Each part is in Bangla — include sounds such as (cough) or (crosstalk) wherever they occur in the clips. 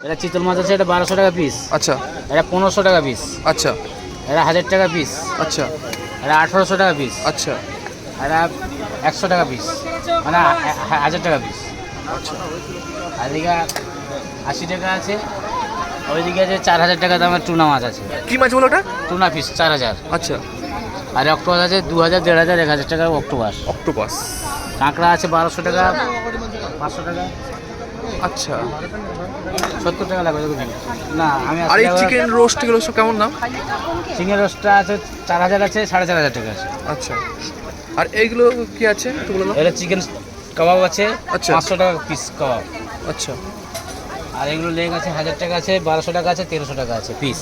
এটা চিতল মাছ আছে এটা বারোশো টাকা পিস আচ্ছা। এটা পনেরোশো টাকা পিস আচ্ছা। এটা হাজার টাকা পিস আচ্ছা। এটা আঠারোশো টাকা পিস আচ্ছা। এটা একশো টাকা পিস মানে হাজার টাকা পিস আচ্ছা। আর এদিকে আশি টাকা আছে ওইদিকে আছে চার হাজার টাকা দামের টুনা মাছ আছে। কি মাছ বলো ওটা? টুনা পিস চার হাজার। আচ্ছা। আর অক্টোপাস আছে দু হাজার দেড় হাজার এক হাজার টাকার অক্টোপাস। অক্টোপাস। কাঁকড়া আছে বারোশো টাকা পাঁচশো টাকা। আচ্ছা। সত্তর টাকা লাগবে। না আমি আর এই চিকেন রোস্ট এগুলো সব কেমন দাম? চিকেন রোস্টটা আছে চার হাজার আছে সাড়ে চার হাজার টাকা আছে। আচ্ছা। আর এইগুলো কি আছে? এটা চিকেন কাবাব আছে আচ্ছা। পাঁচশো টাকা পিস কাবাব আচ্ছা। আর এগুলো লেগ আছে হাজার টাকা আছে বারোশো টাকা আছে তেরোশো টাকা আছে পিস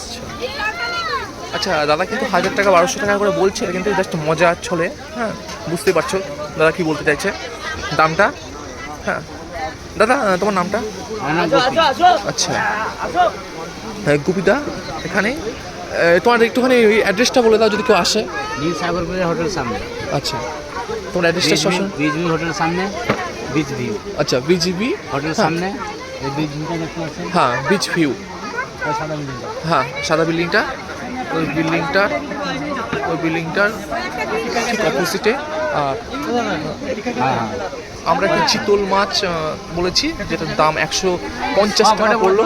আচ্ছা। দাদা কিন্তু হাজার টাকা বারোশো টাকা করে বলছে কিন্তু জাস্ট মজা ছলে হ্যাঁ বুঝতেই পারছ দাদা কি বলতে চাইছে? দামটা হ্যাঁ। দাদা তোমার নামটা। আচ্ছা। হ্যাঁ গুপিদা এখানে? তোমার একটুখানি ওই অ্যাড্রেসটা বলে দাও যদি কেউ আসে। নিউ সাগরপুরের হোটেল সামনে। আচ্ছা। তোমার অ্যাড্রেসটা সবসময় বিচ ভিউ হোটেল সামনে বিচ ভিউ আচ্ছা বিজিবি হোটেল হ্যাঁ। সামনে এই বিচ ভিউটা দেখতে পাচ্ছেন হ্যাঁ বিচ ভিউ সাদা বিল্ডিংটা হ্যাঁ সাদা বিল্ডিংটা ওই বিল্ডিংটার ওই বিল্ডিংটার ঠিক অপোজিটে আর হ্যাঁ হ্যাঁ। আমরা একটা চিতল মাছ বলেছি যেটার দাম একশো পঞ্চাশ টাকা পড়ল।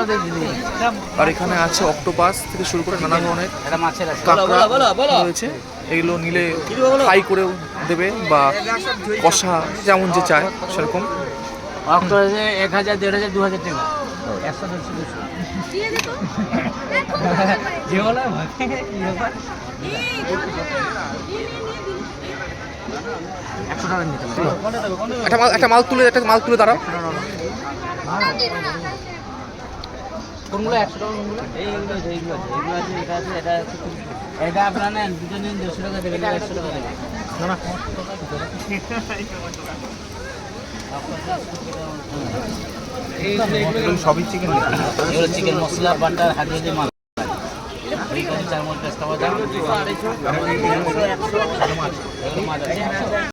আর এখানে আছে অক্টোপাস থেকে শুরু করে নানা ধরনের এটা মাছের আছে। কাঁকড়া রয়েছে। এগুলো নিলে ফ্রাই করেও দেবে বা কষা যেমন যে চায় সেরকম। অক্টোপাসে এক হাজার দেড় হাজার দু হাজার টাকা। একশো দেড়শো দুশো। (laughs) একশো টাকা নিতে একটা মাল একটা মাল তুলে একটা মাল তুলে দাঁড়াও। কোনগুলো একশো টাকা কোনগুলো এইগুলো আছে এইগুলো আছে এইগুলো আছে এটা আছে এটা আছে এটা আপনার নেন দুটো নিন দেড়শো টাকা দেবেন একশো টাকা দেবেন। সবই চিকেন এগুলো চিকেন মশলা বাটার দিয়ে মাল। চার মাছ আছে